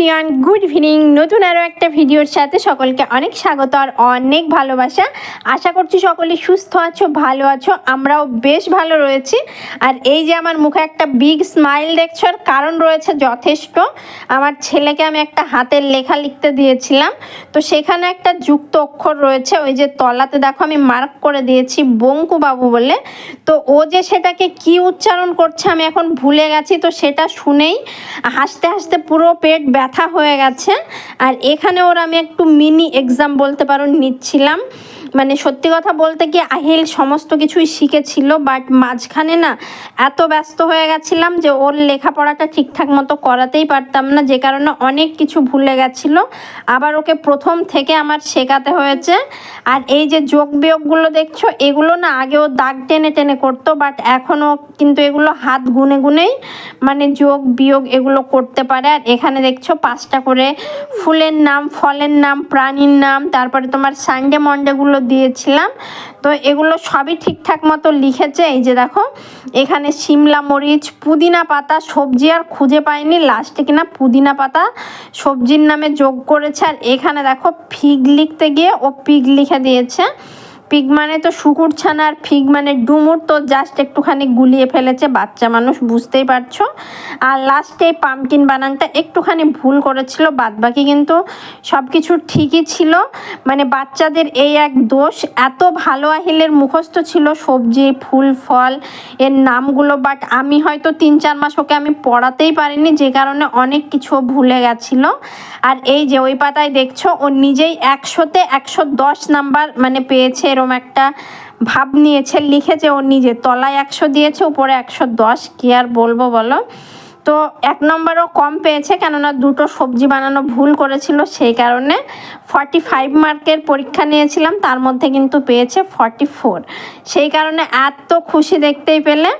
Everyone good evening নতুন আরও একটা ভিডিওর সাথে সকলকে অনেক স্বাগত আর অনেক ভালোবাসা। আশা করছি সকলে সুস্থ আছো, ভালো আছো, আমরাও বেশ ভালো রয়েছি। আর এই যে আমার মুখে একটা বিগ স্মাইল দেখছ, আর কারণ রয়েছে যথেষ্ট। আমার ছেলেকে আমি একটা হাতের লেখা লিখতে দিয়েছিলাম। তো সেখানে একটা যুক্ত অক্ষর রয়েছে, ওই যে তলাতে দেখো আমি মার্ক করে দিয়েছি বঙ্কু বাবু বলে। তো ও যে সেটাকে কি উচ্চারণ করছে আমি এখন ভুলে গেছি, তো সেটা শুনেই হাসতে হাসতে পুরো পেট ব্যথা হয়ে গেছে। আর এখানে ওর আমি একটু মিনি এক্সাম বলতে পারো নিচ্ছিলাম। মানে সত্যি কথা বলতে কি আহিল সমস্ত কিছুই শিখেছিল বাট মাঝখানে না এত ব্যস্ত হয়ে গেছিলাম যে ওর লেখাপড়াটা ঠিকঠাক মতো করাতেই পারতাম না, যে কারণে অনেক কিছু ভুলে গেছিল। আবার ওকে প্রথম থেকে আমার শেখাতে হয়েছে। আর এই যে যোগ বিয়োগগুলো দেখছ, এগুলো না আগেও দাগ টেনে টেনে করতো বাট এখনও কিন্তু এগুলো হাত গুনে গুনেই মানে যোগ বিয়োগ এগুলো করতে পারে। আর এখানে দেখছ পাঁচটা করে ফুলের নাম, ফলের নাম, প্রাণীর নাম, তারপরে তোমার সানডে মন্ডেগুলো দিয়েছিলাম। তো এগুলো সবই ঠিকঠাক মতো লিখেছে। এই যে দেখো, এখানে শিমলা মরিচ, পুদিনা পাতা, সবজি আর খুঁজে পাইনি। লাস্টে কিনা পুদিনা পাতা সবজির নামে যোগ করেছে। আর এখানে দেখো, ফিগ লিখতে গিয়ে ও পিগ লিখে দিয়েছে। পিগ মানে তো শুকুর ছানা আর ফিগ মানে ডুমুর তো জাস্ট একটুখানি গুলিয়ে ফেলেছে, বাচ্চা মানুষ, বুঝতেই পারছ। আর লাস্টে পামকিন বানানটা একটুখানি ভুল করেছিল বাদ বাকি কিন্তু সব কিছু ঠিকই ছিল। মানে বাচ্চাদের এই এক দোষ, এত ভালো আহিলের মুখস্থ ছিল, সবজি, ফুল, ফল, এর নামগুলো বাট আমি হয়তো তিন চার মাস ওকে আমি পড়াতেই পারিনি, যে কারণে অনেক কিছু ভুলে গেছিল। আর এই যে ওই পাতায় দেখছ, ও নিজেই একশোতে একশো দশ নাম্বার মানে পেয়েছে এরম একটা ভাব নিয়েছে লিখেছে ও নিজে তলায় একশো দিয়েছে, উপরে একশো দশ। কী আর বলব বলো? তো এক নম্বরও কম পেয়েছে, কেননা দুটো সবজি বানানো ভুল করেছিল, সেই কারণে ফর্টি ফাইভ মার্কের পরীক্ষা নিয়েছিলাম, তার মধ্যে কিন্তু পেয়েছে ফর্টি ফোর সেই কারণে এত খুশি দেখতেই পেলে।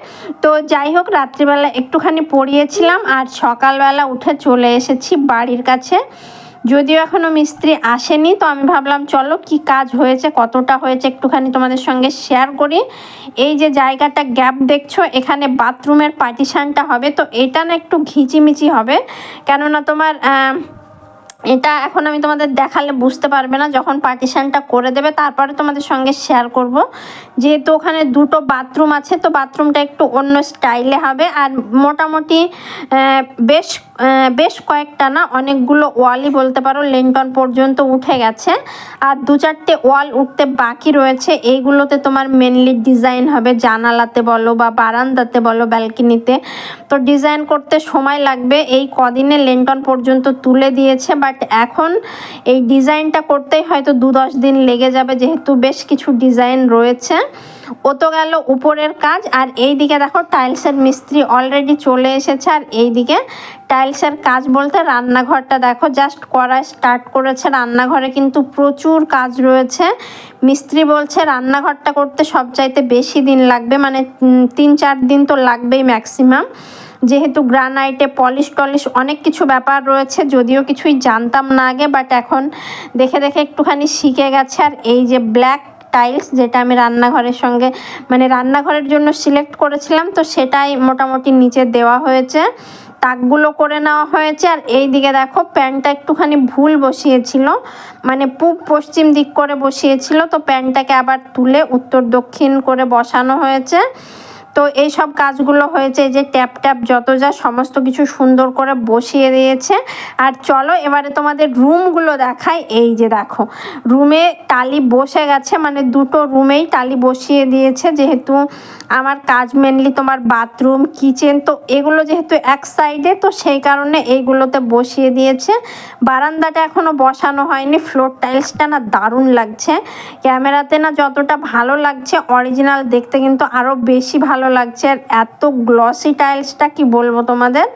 তো যাই হোক, রাত্রিবেলা একটুখানি পড়িয়েছিলাম, আর সকালবেলা উঠে চলে এসেছি বাড়ির কাছে। যদিও এখনও মিস্ত্রি আসেনি, তো আমি ভাবলাম চলো কি কাজ হয়েছে, কতটা হয়েছে একটুখানি তোমাদের সঙ্গে শেয়ার করি। এই যে জায়গাটা গ্যাপ দেখছ, এখানে বাথরুমের পার্টিশানটা হবে, তো এটা না একটু ঘিচিমিচি হবে। কেননা তোমার এটা এখন আমি তোমাদের দেখালে বুঝতে পারবে না, যখন পার্টিশানটা করে দেবে, তারপরে তোমাদের সঙ্গে শেয়ার করব। যেহেতু ওখানে দুটো বাথরুম আছে, তো বাথরুমটা একটু অন্য স্টাইলে হবে, আর মোটামুটি বেশ বেশ কয়েকটা না, অনেকগুলো ওয়ালই বলতে পারো, লেন্টন পর্যন্ত উঠে গেছে। আর দু চারটে ওয়াল উঠতে বাকি রয়েছে, এইগুলোতে তোমার মেনলি ডিজাইন হবে, জানালাতে বলো বা বারান্দাতে বলো ব্যালকনিতে তো ডিজাইন করতে সময় লাগবে, এই কদিনে লেন্টন পর্যন্ত তুলে দিয়েছে বাট এখন এই ডিজাইনটা করতেই হয়তো দু দশ দিন লেগে যাবে, যেহেতু বেশ কিছু ডিজাইন রয়েছে। ও তো গেল উপরের কাজ, আর এই দিকে দেখো টাইলসের মিস্ত্রি অলরেডি চলে এসেছে, আর এই দিকে টাইলসের কাজ বলতে রান্নাঘরটা দেখো জাস্ট করা স্টার্ট করেছে, রান্নাঘরে কিন্তু প্রচুর কাজ রয়েছে। মিস্ত্রি বলছে রান্নাঘরটা করতে সবচাইতে বেশি দিন লাগবে মানে তিন চার দিন তো লাগবেই ম্যাক্সিমাম যেহেতু গ্রানাইটে পলিশ টলিশ অনেক কিছু ব্যাপার রয়েছে, যদিও কিছুই জানতাম না আগে বাট এখন দেখে দেখে একটুখানি শিখে গেছে, আর এই যে ব্ল্যাক টাইলস যেটা আমি রান্নাঘরের সঙ্গে মানে রান্নাঘরের জন্য সিলেক্ট করেছিলাম, তো সেটাই মোটামুটি নিচে দেওয়া হয়েছে। তাকগুলো করে নেওয়া হয়েছে, আর এই দিকে দেখো প্যান্টটা একটুখানি ভুল বসিয়েছিল মানে পূব পশ্চিম দিক করে বসিয়েছিল, তো প্যান্টটাকে আবার তুলে উত্তর দক্ষিণ করে বসানো হয়েছে। তো এই সব কাজগুলো হয়েছে যে ট্যাপ ট্যাপ যত যা সমস্ত কিছু সুন্দর করে বসিয়ে দিয়েছে। আর চলো এবারে তোমাদের রুমগুলো দেখায় এই যে দেখো, রুমে টালি বসে গেছে মানে দুটো রুমেই টালি বসিয়ে দিয়েছে। যেহেতু আমার কাজ মেনলি তোমার বাথরুম কিচেন তো এগুলো যেহেতু এক সাইডে তো সেই কারণে এইগুলোতে বসিয়ে দিয়েছে। বারান্দাটা এখনও বসানো হয়নি ফ্লোর টাইলসটা না দারুণ লাগছে। ক্যামেরাতে না যতটা ভালো লাগছে অরিজিনাল দেখতে কিন্তু আরও বেশি ভালো লাগছে। আর এত গ্লসি টাইলসটা কি বলব তোমাদের?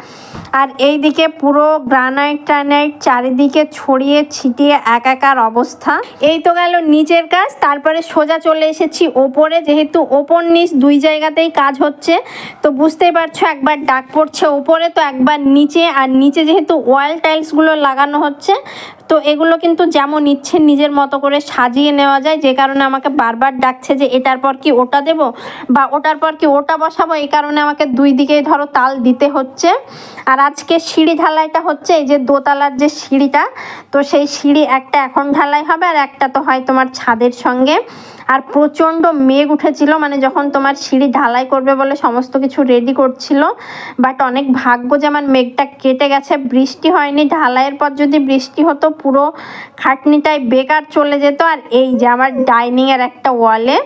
আর এই দিকে পুরো গ্রানাইট ট্রানাইট চারিদিকে ছড়িয়ে ছিটিয়ে একাকার অবস্থা। এই তো গেল নিচের কাজ, তারপরে সোজা চলে এসেছি ওপরে, যেহেতু ওপর নিচ দুই জায়গাতেই কাজ হচ্ছে। তো বুঝতেই পারছ, একবার ডাক পড়ছে ওপরে, তো একবার নিচে, আর নিচে যেহেতু ওয়াল টাইলসগুলো লাগানো হচ্ছে, তো এগুলো কিন্তু যেমন ইচ্ছে নিজের মতো করে সাজিয়ে নেওয়া যায়, যে কারণে আমাকে বারবার ডাকছে যে এটার পর কি ওটা দেব, বা ওটার পর কি ওটা বসাবো, এই কারণে আমাকে দুই দিকেই ধরো তাল দিতে হচ্ছে। আর আজকে সিঁড়ি ঢালাইটা হচ্ছে, এই যে দোতলার যে সিঁড়িটা, তো সেই সিঁড়ি একটা এখন ঢালাই হবে আর একটা তো হয় তোমার ছাদের সঙ্গে। আর প্রচণ্ড মেঘ উঠেছিল মানে যখন তোমার সিঁড়ি ঢালাই করবে বলে সমস্ত কিছু রেডি করছিল বাট অনেক ভাগ্য যে আমার মেঘটা কেটে গেছে, বৃষ্টি হয়নি। ঢালাইয়ের পর যদি বৃষ্টি হতো, পুরো খাটনিটাই বেকার চলে যেত। আর এই যে আমার ডাইনিংয়ের একটা ওয়ালে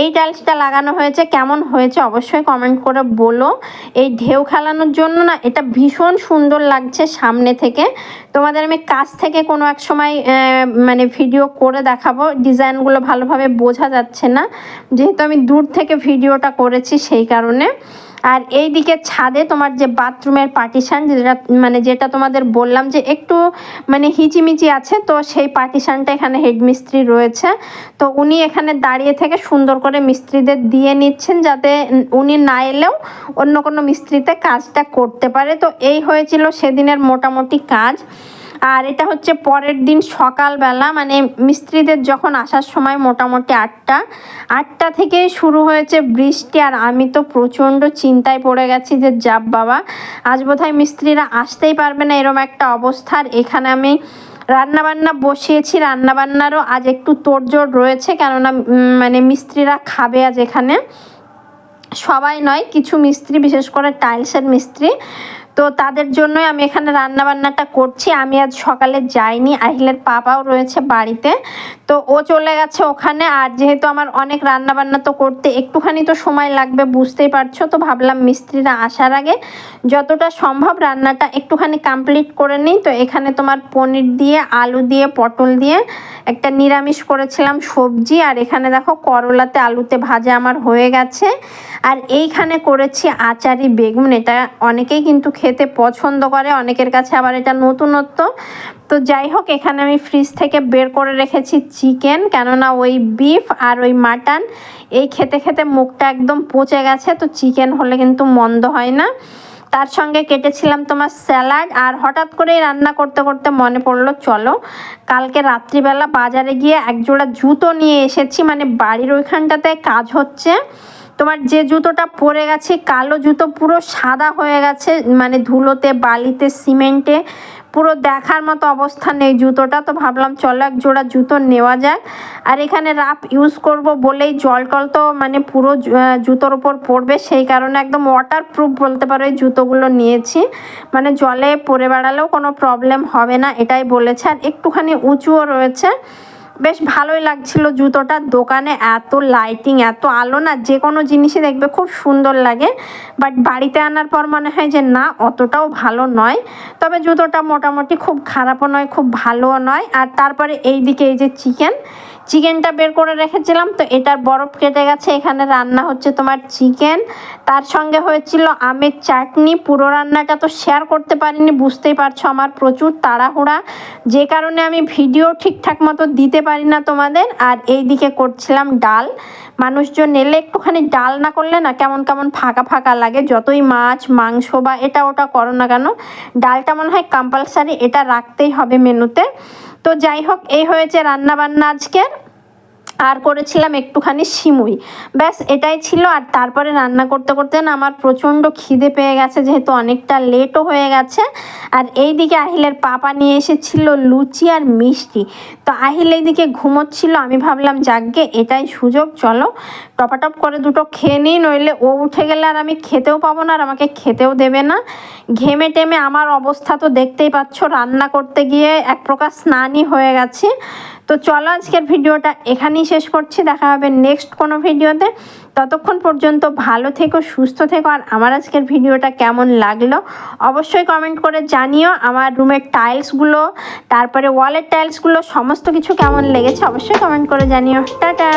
এই টাইলসটা লাগানো হয়েছে, কেমন হয়েছে অবশ্যই কমেন্ট করে বলো। এই ঢেউ খেলানোর জন্য না এটা ভীষণ সুন্দর লাগছে সামনে থেকে। তোমাদের আমি কাছ থেকে কোনো এক সময় মানে ভিডিও করে দেখাবো ডিজাইনগুলো ভালোভাবে বোঝা যাচ্ছে না। যেহেতু আমি দূর থেকে ভিডিওটা করেছি সেই কারণে। আর এই দিকে ছাদে তোমার যে বাথরুমের পার্টিশান, যেটা মানে যেটা তোমাদের বললাম যে একটু মানে হিচিমিচি আছে, তো সেই পার্টিশানটা এখানে হেডমিস্ত্রি রয়েছে। তো উনি এখানে দাঁড়িয়ে থেকে সুন্দর করে মিস্ত্রিদের দিয়ে নিচ্ছেন যাতে উনি না এলেও অন্য কোনো মিস্ত্রিতে কাজটা করতে পারে। তো এই হয়েছিল সেদিনের মোটামুটি কাজ। আর এটা হচ্ছে পরের দিন সকালবেলা মানে মিস্ত্রিদের যখন আসার সময় মোটামুটি আটটা আটটা থেকেই শুরু হয়েছে বৃষ্টি। আর আমি তো প্রচণ্ড চিন্তায় পড়ে গেছি যে যাব বাবা, আজ বোধহয় মিস্ত্রিরা আসতেই পারবে না এরম একটা অবস্থার এখানে আমি রান্নাবান্না বসিয়েছি, রান্নাবান্নারও আজ একটু তোড়জোড় রয়েছে, কেননা মানে মিস্ত্রিরা খাবে আজ এখানে। সবাই নয়, কিছু মিস্ত্রি, বিশেষ করে টাইলসের মিস্ত্রি। তো তাদের জন্যই আমি এখানে রান্না বান্নাটা করছি। আমি আজ সকালে যাইনি, আহিলের পাপাও রয়েছে বাড়িতে। তো ও চলে গেছে ওখানে, আর যেহেতু আমার অনেক রান্না বান্না তো করতে একটুখানি তো সময় লাগবে, বুঝতেই পারছ তো, ভাবলাম মিস্ত্রিরা আসার আগে যতটা সম্ভব রান্নাটা একটুখানি কমপ্লিট করে নিই। তো এখানে তোমার পনির দিয়ে, আলু দিয়ে, পটল দিয়ে একটা নিরামিষ করেছিলাম সবজি, আর এখানে দেখো করলাতে আলুতে ভাজা আমার হয়ে গেছে। আর এইখানে করেছি আচারি বেগুন, এটা অনেকেই কিন্তু খেতে পছন্দ করে, অনেকের কাছে আবার এটা নতুনত্ব। তো যাই হোক, এখানে আমি ফ্রিজ থেকে বের করে রেখেছি চিকেন কেননা ওই বিফ আর ওই মাটন এই খেতে খেতে মুখটা একদম পচে গেছে, তো চিকেন হলে কিন্তু মন্দ হয় না। তার সঙ্গে কেটেছিলাম তোমার স্যালাড আর হঠাৎ করেই রান্না করতে করতে মনে পড়ল, চলো, কালকে রাত্রিবেলা বাজারে গিয়ে একজোড়া জুতো নিয়ে এসেছি মানে বাড়ির ওইখানটাতে কাজ হচ্ছে। তোমার যে জুতোটা পরে গেছে, কালো জুতো পুরো সাদা হয়ে গেছে মানে ধুলোতে, বালিতে, সিমেন্টে, পুরো দেখার মতো অবস্থা নেই জুতোটা। তো ভাবলাম চলো এক জোড়া জুতো নেওয়া যায় আর এখানে রাপ ইউজ করব বলেই জল টল তো মানে পুরো জুতোর ওপর পড়বে। সেই কারণে একদম ওয়াটার প্রুফ বলতে পারো এই জুতোগুলো নিয়েছি। মানে জলে পরে বেড়ালেও কোনো প্রবলেম হবে না, এটাই বলেছে। আর একটুখানি উঁচুও রয়েছে। বেশ ভালোই লাগছিল জুতোটা। দোকানে এত লাইটিং এত আলো না, যে কোনো জিনিসই দেখবে খুব সুন্দর লাগে। বাট বাড়িতে আনার পর মনে হয় যে না, অতটাও ভালো নয়। তবে জুতোটা মোটামুটি খুব খারাপও নয়, খুব ভালোও নয়। আর তারপরে এই দিকে এই যে চিকেন চিকেনটা বের করে রেখেছিলাম, তো এটার বরফ কেটে গেছে। এখানে রান্না হচ্ছে তোমার চিকেন। তার সঙ্গে হয়েছিল আমের চাটনি। পুরো রান্নাটা তো শেয়ার করতে পারিনি, বুঝতেই পারছ আমার প্রচুর তাড়াহুড়া। যে কারণে আমি ভিডিও ঠিকঠাক মতো দিতে পারি না তোমাদের। আর এই দিকে করছিলাম ডাল। মানুষজন এলে একটুখানি ডাল না করলে না কেমন কেমন ফাঁকা ফাঁকা লাগে। যতই মাছ, মাংস বা এটা ওটা করো না কেন, ডালটা মনে হয় কম্পালসারি এটা রাখতেই হবে মেনুতে। তো যাই হোক এই হয়েছে রান্না বান্না আজকের। আর করেছিলাম একটুখানি সিমুই। ব্যাস, এটাই ছিল। আর তারপরে রান্না করতে করতে না আমার প্রচণ্ড খিদে পেয়ে গেছে, যেহেতু অনেকটা লেটও হয়ে গেছে। আর এই দিকে আহিলের পাপা নিয়ে এসেছিল লুচি আর মিষ্টি। তো আহিল এইদিকে ঘুমোচ্ছিল। আমি ভাবলাম, যাকগে, এটাই সুযোগ, চলো টপাটপ করে দুটো খেয়ে নিই, নইলে ও উঠে গেলে আর আমি খেতেও পাবো না আর আমাকে খেতেও দেবে না। ঘেমে টেমে আমার অবস্থা তো দেখতেই পাচ্ছ, রান্না করতে গিয়ে এক প্রকার স্নানই হয়ে গেছে। তো চলো আজকের ভিডিওটা এখানেই শেষ করছি। দেখা হবে নেক্সট কোনো ভিডিওতে। ততক্ষণ পর্যন্ত ভালো থেকো, সুস্থ থেকো। আর আমার আজকের ভিডিওটা কেমন লাগল অবশ্যই কমেন্ট করে জানিও। আমার রুমের টাইলসগুলো তারপরে ওয়ালের টাইলসগুলো সমস্ত কিছু কেমন লেগেছে অবশ্যই কমেন্ট করে জানিও। টাটা!